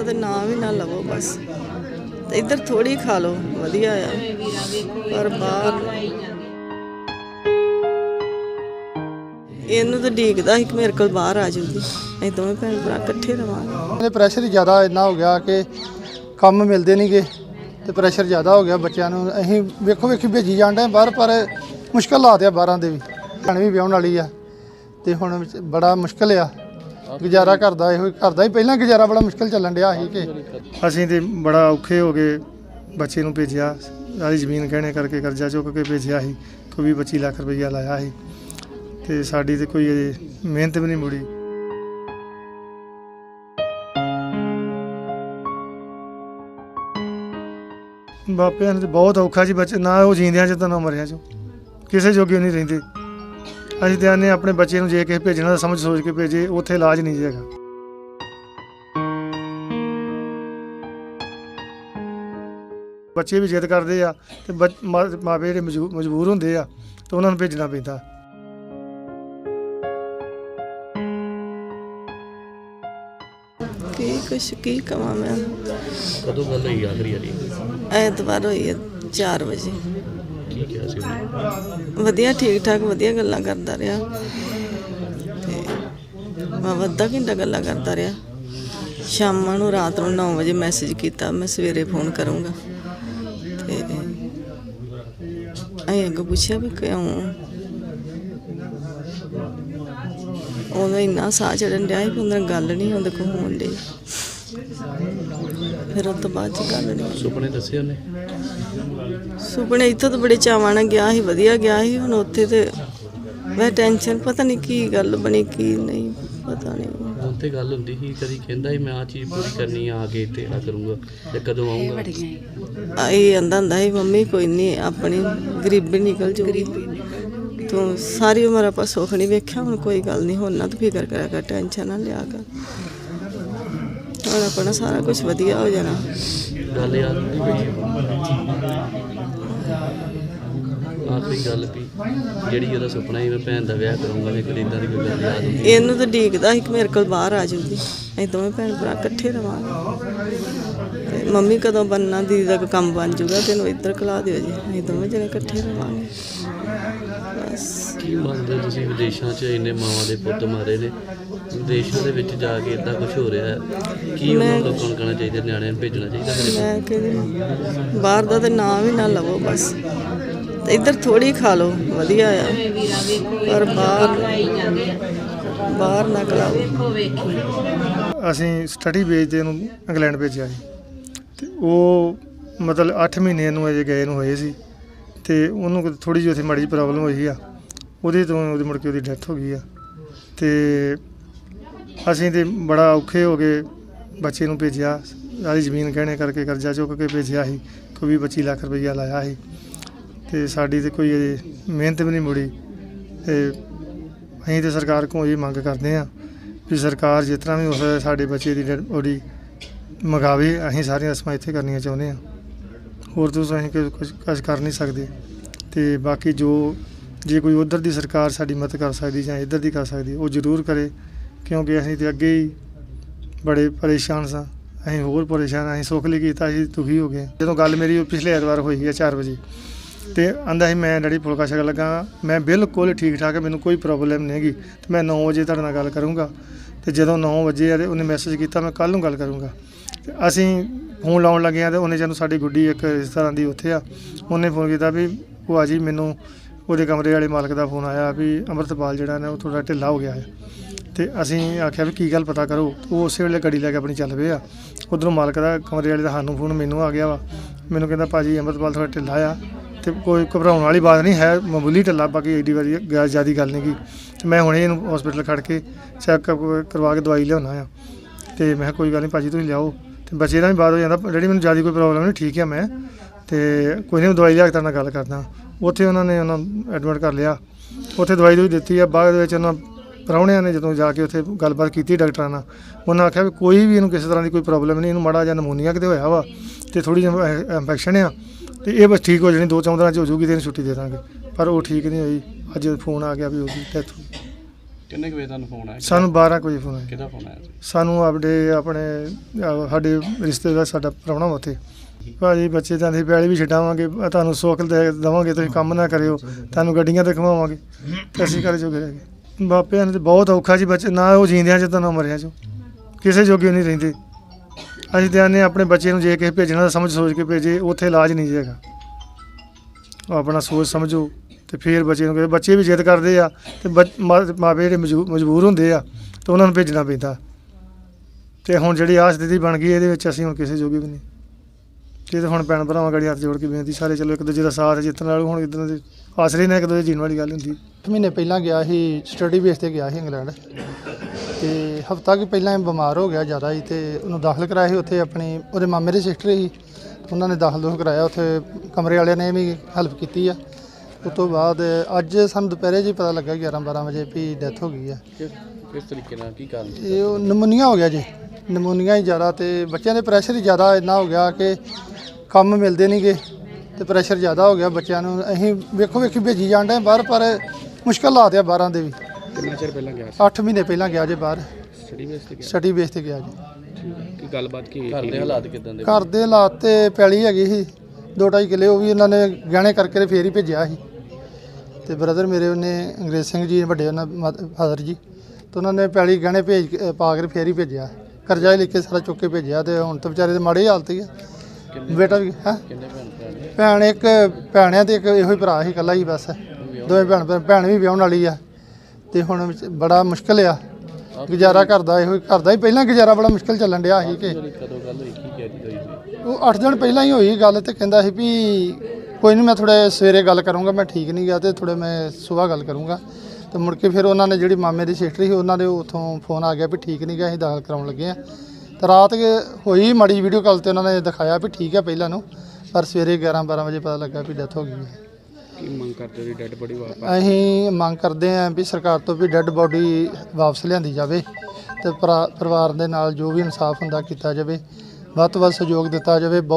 ਦਾ ਤੇ ਨਾਮ ਹੀ ਨਾ ਲਵੋ ਬਸ। ਤੇ ਇੱਧਰ ਥੋੜੀ ਖਾ ਲਓ, ਵਧੀਆ ਆ। ਪਰ ਬਾਹਰ ਇਹਨੂੰ ਤਾਂ ਡੀਕਦਾ ਸੀ ਕਿ ਮੇਰੇ ਕੋਲ ਬਾਹਰ ਆ ਜੂਗੀ ਅਸੀਂ ਦੋਵੇਂ ਭੈਣ ਭਰਾ ਇਕੱਠੇ ਰਵਾਂਗੇ। ਇਹਦੇ ਪ੍ਰੈਸ਼ਰ ਹੀ ਜ਼ਿਆਦਾ ਇੰਨਾ ਹੋ ਗਿਆ ਕਿ ਕੰਮ ਮਿਲਦੇ ਨਹੀਂਗੇ ਤੇ ਪ੍ਰੈਸ਼ਰ ਜ਼ਿਆਦਾ ਹੋ ਗਿਆ ਬੱਚਿਆਂ ਨੂੰ। ਅਸੀਂ ਵੇਖੋ, ਵੇਖੀ ਭੇਜੀ ਜਾਂਦੇ ਬਾਹਰ, ਪਰ ਮੁਸ਼ਕਲ ਹਾਲਾਤ ਆ ਬਾਹਰਾਂ ਦੇ ਵੀ। ਭੈਣ ਵੀ ਵਿਆਹਣ ਵਾਲੀ ਆ ਤੇ ਹੁਣ ਬੜਾ ਮੁਸ਼ਕਲ ਆ। ਗੁਜ਼ਾਰਾ ਕਰਦਾ, ਇਹੋ ਕਰਦਾ। ਹੀ ਪਹਿਲਾਂ ਗੁਜ਼ਾਰਾ ਬੜਾ ਮੁਸ਼ਕਲ ਚੱਲਣ ਡਿਆ ਸੀ ਕਿ ਅਸੀਂ ਤੇ ਬੜਾ ਔਖੇ ਹੋ ਗਏ, ਬੱਚੇ ਨੂੰ ਭੇਜਿਆ, ਸਾਰੀ ਜ਼ਮੀਨ ਗਹਿਣੇ ਕਰਕੇ ਕਰਜ਼ਾ ਚੁੱਕ ਕੇ ਭੇਜਿਆ ਸੀ, ਕੋਈ 25 ਲੱਖ ਰੁਪਈਆ ਲਾਇਆ ਸੀ। ਤੇ ਸਾਡੀ ਤੇ ਕੋਈ ਅਜੇ ਮਿਹਨਤ ਵੀ ਨਹੀਂ ਮੁੜੀ। ਬਾਪਿਆਂ ਨੂੰ ਤੇ ਬਹੁਤ ਔਖਾ ਜੀ ਬੱਚੇ, ਨਾ ਉਹ ਜੀਂਦਿਆਂ ਚ ਤਾਂ ਨਾ ਮਰਿਆਂ ਚ। ਕਿਸੇ ਜੋਗੇ ਨਹੀਂ ਰਹਿੰਦੇ। ਅਸੀਂ ਤੇ ਆਨੇ ਆਪਣੇ ਬੱਚੇ ਨੂੰ ਜੇ ਕਿਸੇ ਭੇਜਣਾ ਤਾਂ ਸਮਝ ਸੋਚ ਕੇ ਭੇਜੇ ਉੱਥੇ ਇਲਾਜ ਨਹੀਂ ਜੀ ਹੈਗਾ। ਬੱਚੇ ਵੀ ਜਿੱਦ ਕਰਦੇ ਆ ਤੇ ਮਾਪੇ ਜਿਹੜੇ ਮਜਬੂ- ਮਜਬੂਰ ਹੁੰਦੇ ਆ ਤੇ ਉਹਨਾਂ ਨੂੰ ਭੇਜਣਾ ਪੈਂਦਾ। ਕੀ ਕੁਛ ਕੀ ਕਵਾਂ ਮੈਂ? ਕਦੋਂ ਗੱਲ ਹੋਈ ਆਖਰੀ ਵਾਰੀ? ਐਤਵਾਰ ਹੋਈ ਹੈ 4 ਵਜੇ। ਕੀ ਕਿਹਾ ਸੀ ਉਹਨੇ ਵਧੀਆ, ਠੀਕ ਠਾਕ, ਵਧੀਆ ਗੱਲਾਂ ਕਰਦਾ ਰਿਹਾ। ਤੇ ਮੈਂ ਅੱਧਾ ਘੰਟਾ ਗੱਲਾਂ ਕਰਦਾ ਰਿਹਾ। ਸ਼ਾਮਾਂ ਨੂੰ ਰਾਤ ਨੂੰ 9 ਵਜੇ ਮੈਸੇਜ ਕੀਤਾ, ਮੈਂ ਸਵੇਰੇ ਫੋਨ ਕਰੂੰਗਾ। ਤੇ ਅਸੀਂ ਅੱਗੋਂ ਪੁੱਛਿਆ ਵੀ ਕਿਉਂ? ਉਹਦਾ ਇੰਨਾ ਸਾਹ ਚੜਨ ਡਿਆ ਸੀ ਕਿ ਉਹਨਾਂ ਗੱਲ ਨਹੀਂ ਉਹਦੇ ਕੋ ਹੋਣ ਡਈ। ਫਿਰ ਉਹ ਤੋਂ ਬਾਅਦ ਚ ਗੱਲ ਨਹੀਂ ਸੁਪਨੇ ਦੱਸੇ ਉਹਨੇ? ਸੁਪਨੇ ਇੱਥੋਂ ਤਾਂ ਬੜੇ ਚਾਵਾਂ ਨਾਲ ਗਿਆ ਸੀ ਵਧੀਆ ਗਿਆ ਸੀ ਹੁਣ ਉੱਥੇ ਤੇ ਮੈਂ ਟੈਨਸ਼ਨ ਪਤਾ ਨਹੀਂ ਕੀ ਗੱਲ ਬਣੀ ਕੀ ਨਹੀਂ ਪਤਾ ਨਹੀਂ ਹੁਣ ਤੇ ਗੱਲ ਹੁੰਦੀ ਸੀ ਕਦੀ ਕਹਿੰਦਾ ਸੀ ਮੈਂ ਆ ਚੀਜ਼ ਪੂਰੀ ਕਰਨੀ ਆ ਆ ਕੇ ਤੇ ਆ ਕਰੂੰਗਾ ਤੇ ਕਦੋਂ ਆਉਂਗਾ ਇਹ ਆਂਦਾ ਹੁੰਦਾ ਸੀ ਮੰਮੀ ਕੋਈ ਨਹੀਂ ਆਪਣੀ ਗਰੀਬੀ ਨਿਕਲ ਜੂਗੀ। ਤੂੰ ਸਾਰੀ ਉਮਰ ਆਪਾਂ ਸੁੱਖ ਨਹੀਂ ਵੇਖਿਆ ਹੁਣ ਕੋਈ ਗੱਲ ਨਹੀਂ ਹੁਣ ਨਾ ਤੂੰ ਫਿਕਰ ਕਰਿਆ ਕਰ ਟੈਨਸ਼ਨ ਨਾ ਲਿਆ ਕਰ। ਹੁਣ ਆਪਣਾ ਸਾਰਾ ਕੁਝ ਵਧੀਆ ਹੋ ਜਾਣਾ। ਗੱਲ ਯਾਦ ਹੁੰਦੀ ਪਈ? ਆਖਰੀ ਗੱਲ ਵੀ ਜਿਹੜੀ ਉਹਦਾ ਸੁਪਨਾ ਸੀ ਮੈਂ ਭੈਣ ਦਾ ਵਿਆਹ ਕਰੂੰਗਾ ਤੇ ਕਦੀ ਇਦਾਂ ਦੀ ਕੋਈ ਗੱਲ ਯਾਦ ਹੁੰਦੀ ਇਹਨੂੰ ਤਾਂ ਡੀਕਦਾ ਸੀ ਕਿ ਮੇਰੇ ਕੋਲ ਬਾਹਰ ਆ ਜੂਗੀ ਅਸੀਂ ਦੋਵੇਂ ਭੈਣ ਭਰਾ ਇਕੱਠੇ ਰਵਾਂਗੇ। ਤੇ ਮੰਮੀ ਕਦੋਂ ਬੰਨਾ ਦੀਦੀ ਦਾ ਕੋਈ ਕੰਮ ਬਣ ਜੂਗਾ ਤੈਨੂੰ ਇੱਧਰ ਕਲਾ ਦਿਓ ਜੀ। ਅਸੀਂ ਦੋਵੇਂ ਜਣੇ ਇਕੱਠੇ ਰਵਾਂਗੇ। ਬਸ। ਕੀ ਮੰਨਦੇ ਹੋ ਤੁਸੀਂ ਵਿਦੇਸ਼ਾਂ 'ਚ ਇੰਨੇ ਮਾਵਾਂ ਦੇ ਪੁੱਤ ਮਾਰੇ ਨੇ? ਵਿਦੇਸ਼ਾਂ ਦੇ ਵਿੱਚ ਜਾ ਕੇ ਇਦਾਂ ਕੁਝ ਹੋ ਰਿਹਾ ਹੈ? ਕੀ ਉਹਨਾਂ ਨੂੰ ਲੋਕਾਂ ਨੂੰ ਕਹਿਣਾ ਚਾਹੀਦਾ ਨਿਆਣਿਆਂ ਨੂੰ ਭੇਜਣਾ ਚਾਹੀਦਾ? ਮੈਂ ਕਹਿੰਦੀ ਬਾਹਰ ਦਾ ਤੇ ਨਾਮ ਹੀ ਨਾ ਲਵੋ ਬਸ। ਇੱਧਰ ਥੋੜੀ ਖਾ ਲਓ, ਵਧੀਆ ਆ। ਪਰ ਬਾਹਰ ਬਾਹਰ ਨਾ ਖਲਾਓ। ਅਸੀਂ ਸਟੱਡੀ ਬੇਸ ਦੇ ਉਹਨੂੰ ਇੰਗਲੈਂਡ ਭੇਜਿਆ ਸੀ ਤੇ ਉਹ ਮਤਲਬ 8 ਮਹੀਨੇ ਨੂੰ ਅਜੇ ਗਏ ਨੂੰ ਹੋਏ ਸੀ। ਤੇ ਉਹਨੂੰ ਥੋੜੀ ਜਿਹੀ ਉੱਥੇ ਮਾੜੀ ਜਿਹੀ ਪ੍ਰੋਬਲਮ ਹੋਈ ਆ। ਉਹਦੇ ਤੋਂ ਉਹਦੀ ਮੁੜ ਕੇ ਉਹਦੀ ਡੈਥ ਹੋ ਗਈ ਆ। ਤੇ ਅਸੀਂ ਤੇ ਬੜਾ ਔਖੇ ਹੋ ਗਏ ਬੱਚੇ ਨੂੰ ਭੇਜਿਆ। ਸਾਰੀ ਜ਼ਮੀਨ ਗਹਿਣੇ ਕਰਕੇ ਕਰਜ਼ਾ ਚੁੱਕ ਕੇ ਭੇਜਿਆ ਸੀ। ਕੋਈ 25 ਲੱਖ ਰੁਪਈਆ ਲਾਇਆ ਸੀ। ਤੇ ਸਾਡੀ ਤੇ ਕੋਈ ਅਜੇ ਮਿਹਨਤ ਵੀ ਨਹੀਂ ਮੁੜੀ। ਤੇ ਅਸੀਂ ਤੇ ਸਰਕਾਰ ਕੋਲ ਇਹ ਮੰਗ ਕਰਦੇ ਆ ਵੀ ਸਰਕਾਰ ਜਿਸ ਤਰ੍ਹਾਂ ਵੀ ਹੋ ਸਕਦਾ ਸਾਡੇ ਬੱਚੇ ਦੀ ਡੈਡ ਬੋਡੀ ਮੰਗਾਵੇ ਅਸੀਂ ਸਾਰੀਆਂ ਰਸਮਾਂ ਇੱਥੇ ਕਰਨੀਆਂ ਚਾਹੁੰਦੇ ਆ ਹੋਰ ਤੋਂ ਅਸੀਂ ਕੁਝ ਕੁਝ ਕਰ ਨਹੀਂ ਸਕਦੇ। ਤੇ ਬਾਕੀ ਜੋ ਜੇ ਕੋਈ ਉਧਰ ਦੀ ਸਰਕਾਰ ਸਾਡੀ ਮਦਦ ਕਰ ਸਕਦੀ ਜਾਂ ਇੱਧਰ ਦੀ ਕਰ ਸਕਦੀ, ਉਹ ਜ਼ਰੂਰ ਕਰੇ, ਕਿਉਂਕਿ ਅਸੀਂ ਤੇ ਅੱਗੇ ਹੀ ਬੜੇ ਪਰੇਸ਼ਾਨ ਸਾਂ। ਅਸੀਂ ਹੋਰ ਪਰੇਸ਼ਾਨ ਅਸੀਂ ਸੁੱਖ ਲਈ ਕੀਤਾ, ਅਸੀਂ ਦੁਖੀ ਹੋ ਗਏ ਜਦੋਂ ਗੱਲ ਮੇਰੀ ਉਹ ਪਿਛਲੇ ਐਤਵਾਰ ਹੋਈ ਹੈ 4 ਵਜੇ ਤੇ ਆਂਦਾ ਸੀ ਮੈਂ ਡੈਡੀ ਫੁਲਕਾ ਛਕ ਲੱਗਾ ਮੈਂ ਬਿਲਕੁਲ ਠੀਕ ਠਾਕ ਹਾਂ, ਮੈਨੂੰ ਕੋਈ ਪ੍ਰੋਬਲਮ ਨਹੀਂ ਹੈਗੀ। ਤੇ ਮੈਂ 9 ਵਜੇ ਤੁਹਾਡੇ ਨਾਲ ਗੱਲ ਕਰੂੰਗਾ। ਤੇ ਜਦੋਂ 9 ਵਜੇ ਆ ਤੇ ਉਹਨੇ ਮੈਸੇਜ ਕੀਤਾ ਮੈਂ ਕੱਲ ਨੂੰ ਗੱਲ ਕਰੂੰਗਾ। ਤੇ ਅਸੀਂ ਫੋਨ ਲਾਉਣ ਲੱਗੇ ਆ ਤੇ ਉਹਨੇ ਜਦੋਂ ਸਾਡੀ ਗੁੱਡੀ ਇੱਕ ਰਿਸ਼ਤੇਦਾਰਾਂ ਦੀ ਉੱਥੇ ਆ। ਉਹਨੇ ਫੋਨ ਕੀਤਾ ਵੀ ਭੂਆ ਜੀ ਮੈਨੂੰ ਉਹਦੇ ਕਮਰੇ ਵਾਲੇ ਮਾਲਕ ਦਾ ਫੋਨ ਆਇਆ ਵੀ ਅੰਮ੍ਰਿਤਪਾਲ ਜਿਹੜਾ ਨੇ ਉਹ ਥੋੜਾ ਢਿੱਲਾ ਹੋ ਗਿਆ ਹੈ ਤੇ ਅਸੀਂ ਆਖਿਆ ਵੀ ਕੀ ਗੱਲ ਪਤਾ ਕਰੋ। ਉਹ ਉਸੇ ਵੇਲੇ ਗੱਡੀ ਲੈ ਕੇ ਆਪਣੀ ਚੱਲ ਪਏ ਆ। ਉਧਰੋਂ ਮਾਲਕ ਦਾ ਕਮਰੇ ਵਾਲੇ ਦਾ ਸਾਨੂੰ ਫੋਨ ਮੈਨੂੰ ਆ ਗਿਆ ਵਾ। ਮੈਨੂੰ ਕਹਿੰਦਾ ਭਾਜੀ ਅੰਮ੍ਰਿਤਪਾਲ ਥੋੜਾ ਢਿੱਲਾ ਆ। ਤੇ ਕੋਈ ਘਬਰਾਉਣ ਵਾਲੀ ਬਾਤ ਨਹੀਂ, ਹੈ ਮਾਮੂਲੀ ਢੱਲਾ, ਬਾਕੀ ਏਡੀ ਵਾਰੀ ਜਿਆਦੀ ਗੱਲ ਨਹੀਂ ਗੀ ਤੇ ਮੈਂ ਹੁਣੇ ਇਹਨੂੰ ਹਸਪੀਟਲ ਖੜ ਕੇ ਚੈੱਕ ਕਰਵਾ ਕੇ ਦਵਾਈ ਲਿਆਉਣਾ ਆ। ਤੇ ਮੈਂ ਕਿਹਾ, ਕੋਈ ਗੱਲ ਨਹੀਂ ਭਾਜੀ, ਤੁਸੀਂ ਲਿਆਓ। ਤੇ ਬੱਚੇ ਦਾ ਵੀ ਬਾਤ ਹੋ ਜਾਂਦਾ ਜਿਹੜੀ ਮੈਨੂੰ ਜ਼ਿਆਦਾ ਕੋਈ ਪ੍ਰੋਬਲਮ ਨਹੀਂ, ਠੀਕ ਆ ਮੈਂ। ਤੇ ਕੋਈ ਨਹੀਂ, ਦਵਾਈ ਲਿਆ ਕੇ ਤੁਹਾਡੇ ਨਾਲ ਗੱਲ ਕਰਦਾ। ਉੱਥੇ ਉਹਨਾਂ ਨੇ ਉਹਨਾਂ ਐਡਮਿਟ ਕਰ ਲਿਆ। ਉੱਥੇ ਦਵਾਈ ਦੂਈ ਦਿੱਤੀ ਆ, ਬਾਅਦ ਵਿੱਚ ਉਹਨਾਂ ਪ੍ਰਾਹੁਣਿਆਂ ਨੇ ਜਦੋਂ ਜਾ ਕੇ ਉੱਥੇ ਗੱਲਬਾਤ ਕੀਤੀ ਡਾਕਟਰਾਂ ਨਾਲ, ਉਹਨਾਂ ਆਖਿਆ ਵੀ ਕੋਈ ਵੀ ਇਹਨੂੰ ਕਿਸੇ ਤਰ੍ਹਾਂ ਦੀ ਕੋਈ ਪ੍ਰੋਬਲਮ ਨਹੀਂ, ਇਹਨੂੰ ਮਾੜਾ ਜਿਹਾ ਨਮੂਨੀਆ ਕਿਤੇ ਹੋਇਆ ਵਾ, ਤੇ ਥੋੜੀ ਜਿਹੀ ਇਨਫੈਕਸ਼ਨ ਆ। ਤੇ ਇਹ ਬਸ ਠੀਕ ਹੋ ਜਾਣੀ ਦੋ ਚੌਂ ਦਿਨਾਂ ਚ ਹੋ ਜੂਗੀ ਤੇ ਇਹਨੂੰ ਛੁੱਟੀ ਦੇ ਦਾਂਗੇ। ਪਰ ਉਹ ਠੀਕ ਨਹੀਂ ਹੋਈ। ਅੱਜ ਫੋਨ ਆ ਗਿਆ ਵੀ ਉਹਦੀ ਡੈਥ ਹੋ ਗਈ ਕਿੰਨੇ ਕੁ ਵਜੇ ਤੁਹਾਨੂੰ ਫੋਨ ਆਇਆ? ਸਾਨੂੰ 12 ਕੋਈ ਫੋਨ ਆਇਆ। ਕਿਹਦਾ ਫੋਨ ਆਇਆ ਸੀ ਸਾਨੂੰ ਆਪਣੇ ਆਪਣੇ ਅਹ ਸਾਡੇ ਰਿਸ਼ਤੇਦਾਰ ਸਾਡਾ ਪ੍ਰਾਹੁਣਾ ਵਾ ਉੱਥੇ। ਭਾਜੀ ਬੱਚੇ ਤਾਂ ਅਸੀਂ ਪੈਲੀ ਵੀ ਛਡਾਵਾਂਗੇ ਤੁਹਾਨੂੰ ਸੁੱਖ ਦੇ ਦੇਵਾਂਗੇ ਤੁਸੀਂ ਕੰਮ ਨਾ ਕਰਿਓ ਤੁਹਾਨੂੰ ਗੱਡੀਆਂ ਤੇ ਘਮਾਵਾਂਗੇ ਤੇ ਅਸੀਂ ਕਰ ਜੋਗੇ ਰਹਿ ਗਏ। ਬਾਪਿਆਂ ਨੇ ਤੇ ਬਹੁਤ ਔਖਾ ਜੀ ਬੱਚੇ ਨਾ ਉਹ ਜੀਂਦਿਆਂ ਚ ਤਾਂ ਨਾ ਮਰਿਆਂ ਚ। ਕਿਸੇ ਜੋਗੇ ਨਹੀਂ ਰਹਿੰਦੇ। ਅਸੀਂ ਤੇ ਆਨੇ ਆਪਣੇ ਬੱਚੇ ਨੂੰ ਜੇ ਕਿਸੇ ਭੇਜਣਾ ਤਾਂ ਸਮਝ ਸੋਚ ਕੇ ਭੇਜੇ, ਉੱਥੇ ਇਲਾਜ ਨਹੀਂ ਜੇਗਾ ਉਹ ਆਪਣਾ ਸੋਚ ਸਮਝੋ ਤੇ ਫਿਰ ਬੱਚੇ ਨੂੰ ਕਹੇ, ਬੱਚੇ ਵੀ ਜਿੱਦ ਕਰਦੇ ਆ ਤੇ ਬੱਚ- ਮਾਂ- ਮਾਪੇ ਜਿਹੜੇ ਮਜਬੂ- ਮਜਬੂਰ ਹੁੰਦੇ ਆ, ਤੇ ਉਹਨਾਂ ਨੂੰ ਭੇਜਣਾ ਪੈਂਦਾ। ਤੇ ਹੁਣ ਜਿਹੜੀ ਆਹ ਸਥਿਤੀ ਬਣ ਗਈ, ਇਹਦੇ ਵਿੱਚ ਅਸੀਂ ਹੁਣ ਕਿਸੇ ਜੋਗੇ ਵੀ ਨਹੀਂ। ਇਹ ਤਾਂ ਹੁਣ ਭੈਣ ਭਰਾਵਾਂ ਗੜੀ ਹੱਥ ਜੋੜ ਕੇ ਬੇਨਤੀ, ਸਾਰੇ ਚਲੋ ਇੱਕ ਦੂਜੇ ਦਾ ਸਾਥ ਜਿੱਤਣ ਵਾਲੇ ਹੁਣ ਇਦਾਂ ਦੇ ਆਸਰੇ ਨਾਲ ਇੱਕ ਦੂਜੇ ਜੀਣ ਵਾਲੀ ਗੱਲ ਹੁੰਦੀ। ਇੱਕ ਮਹੀਨੇ ਪਹਿਲਾਂ ਗਿਆ ਸੀ ਸਟੱਡੀ ਬੇਸ ਤੇ ਗਿਆ ਸੀ ਇੰਗਲੈਂਡ। ਤੇ ਹਫਤਾ ਕੁ ਪਹਿਲਾਂ ਇਹ ਬਿਮਾਰ ਹੋ ਗਿਆ ਜ਼ਿਆਦਾ ਹੀ ਤੇ ਉਹਨੂੰ ਦਾਖਲ ਕਰਾਇਆ ਸੀ ਉੱਥੇ ਆਪਣੀ ਉਹਦੇ ਮਾਮੇ ਦੀ ਸਿਸਟਰ ਸੀ ਉਹਨਾਂ ਨੇ ਦਾਖਲ ਦੋਖ ਕਰਾਇਆ ਉੱਥੇ ਕਮਰੇ ਵਾਲਿਆਂ ਨੇ ਵੀ ਹੈਲਪ ਕੀਤੀ ਆ। ਉਸ ਤੋਂ ਬਾਅਦ ਅੱਜ ਸਾਨੂੰ ਦੁਪਹਿਰੇ ਜੀ ਪਤਾ ਲੱਗਾ 11 12 ਵਜੇ ਵੀ ਡੈਥ ਹੋ ਗਈ ਆ। ਕਿਸ ਤਰੀਕੇ ਨਾਲ ਕੀ ਕਾਰਨ ਸੀ? ਇਹ ਉਹ ਨਮੂਨੀਆ ਹੋ ਗਿਆ ਜੀ ਨਮੂਨੀਆ ਹੀ ਜ਼ਿਆਦਾ ਤੇ ਬੱਚਿਆਂ ਦੇ ਪ੍ਰੈਸ਼ਰ ਹੀ ਜ਼ਿਆਦਾ ਇੰਨਾ ਹੋ ਗਿਆ ਕਿ ਕੰਮ ਮਿਲਦੇ ਨਹੀਂਗੇ ਤੇ ਪ੍ਰੈਸ਼ਰ ਜ਼ਿਆਦਾ ਹੋ ਗਿਆ ਬੱਚਿਆਂ ਨੂੰ। ਅਸੀਂ ਵੇਖੋ ਵੇਖੀ ਭੇਜੀ ਜਾਂਦੇ ਬਾਹਰ ਪਰ ਮੁਸ਼ਕਲ ਹਾਲਾਤ ਆ ਬਾਹਰਾਂ ਦੇ ਵੀ। ਕਿੰਨਾ ਚਿਰ ਪਹਿਲਾਂ ਗਿਆ 8 ਮਹੀਨੇ ਪਹਿਲਾਂ ਗਿਆ ਜੇ ਬਾਹਰ। ਸਟੱਡੀ ਬੇਸ ਤੇ ਗਿਆ? ਸਟੱਡੀ ਬੇਸ ਤੇ ਗਿਆ ਜੀ। ਕੀ ਗੱਲਬਾਤ ਕੀ ਘਰ ਦੇ ਹਾਲਾਤ ਕਿਦਾਂ ਦੇ? ਘਰ ਦੇ ਹਾਲਾਤ ਤੇ ਪੈਲੀ ਹੈਗੀ ਸੀ। ਦੋ ਢਾਈ ਕਿੱਲੇ ਉਹ ਵੀ ਉਹਨਾਂ ਨੇ ਗਹਿਣੇ ਕਰਕੇ ਤੇ ਫੇਰ ਹੀ ਭੇਜਿਆ ਸੀ। ਤੇ ਬ੍ਰਦਰ ਮੇਰੇ ਉਹਨੇ ਅੰਗਰੇਜ਼ ਸਿੰਘ ਜੀ ਵੱਡੇ ਉਹਨਾਂ ਫਾਦਰ ਜੀ। ਤੇ ਉਹਨਾਂ ਨੇ ਪੈਲੀ ਗਹਿਣੇ ਭੇਜ ਕੇ ਪਾ ਕੇ ਫੇਰ ਹੀ ਭੇਜਿਆ। ਕਰਜ਼ਾ ਹੀ ਲੈ ਕੇ ਸਾਰਾ ਚੁੱਕ ਕੇ ਭੇਜਿਆ ਤੇ ਹੁਣ ਤਾਂ ਵਿਚਾਰੇ ਦੇ ਮਾੜੀ ਹਾਲਤ ਹੀ ਆ। ਬੇਟਾ ਵੀ ਹੈ? ਕਿੰਨੇ ਭੈਣ ਭਰਾ ਨੇ? ਭੈਣ ਇੱਕ ਭੈਣ ਆ ਤੇ ਇੱਕ ਇਹੋ ਹੀ ਭਰਾ ਸੀ ਇਕੱਲਾ ਹੀ ਬਸ। ਦੋਵੇਂ ਭੈਣ ਭੈਣ- ਭੈਣ ਵੀ ਵਿਆਹਣ ਵਾਲੀ ਆ। ਤੇ ਹੁਣ ਵਿੱਚ ਬੜਾ ਮੁਸ਼ਕਲ ਆ। ਗੁਜ਼ਾਰਾ ਕਰਦਾ, ਇਹੋ ਹੀ ਕਰਦਾ। ਹੀ ਪਹਿਲਾਂ ਗੁਜ਼ਾਰਾ ਬੜਾ ਮੁਸ਼ਕਲ ਚੱਲਣ ਡਿਆ ਸੀ ਕਿ ਕਦੋਂ ਗੱਲ ਹੋਈ ਕੀ ਕਹਿ ਹੋਈ ਸੀ ਉਹ 8 ਦਿਨ ਪਹਿਲਾਂ ਹੀ ਹੋਈ ਗੱਲ ਤੇ ਕਹਿੰਦਾ ਸੀ ਵੀ ਕੋਈ ਨਹੀਂ ਮੈਂ ਥੋੜਾ ਸਵੇਰੇ ਗੱਲ ਕਰੂੰਗਾ, ਮੈਂ ਠੀਕ ਨਹੀਂ ਗਿਆ ਤੇ ਥੋੜੇ ਮੈਂ ਸਵੇਰ ਗੱਲ ਕਰੂੰਗਾ। ਤੇ ਮੁੜ ਕੇ ਫਿਰ ਉਹਨਾਂ ਨੇ ਜਿਹੜੀ ਮਾਮੇ ਦੀ ਸਿਸਟਰ ਸੀ, ਉਹਨਾਂ ਦੇ ਉਥੋਂ ਫੋਨ ਆ ਗਿਆ ਵੀ ਠੀਕ ਨਹੀਂ ਗਿਆ ਅਸੀਂ ਦਾਖਲ ਕਰਾਉਣ ਲੱਗੇ ਆ। ਤੇ ਰਾਤ ਹੋਈ ਮਾੜੀ ਵੀਡੀਓ ਕਾਲ ਤੇ ਉਹਨਾਂ ਨੇ ਦਿਖਾਇਆ ਵੀ ਠੀਕ ਹੈ ਪਹਿਲਾਂ ਨੂੰ, ਪਰ ਸਵੇਰੇ 11 12 ਵਜੇ ਪਤਾ ਲੱਗਾ ਵੀ ਡੈਥ ਹੋ ਗਈ ਹੈ ਕੀ ਮੰਗ ਕਰਦੇ ਹੋ ਡੈਡ ਬੋਡੀ ਵਾਪਸ? ਅਸੀਂ ਮੰਗ ਕਰਦੇ ਹਾਂ ਵੀ ਸਰਕਾਰ ਤੋਂ ਵੀ ਡੈੱਡ ਬੋਡੀ ਵਾਪਸ ਲਿਆਂਦੀ ਜਾਵੇ ਤੇ ਪਰਾ- ਪਰਿਵਾਰ ਦੇ ਨਾਲ ਜੋ ਵੀ ਇਨਸਾਫ ਹੁੰਦਾ ਕੀਤਾ ਜਾਵੇ, ਵੱਧ ਤੋਂ ਵੱਧ ਸਹਿਯੋਗ ਦਿੱਤਾ ਜਾਵੇ ਬਹੁਤ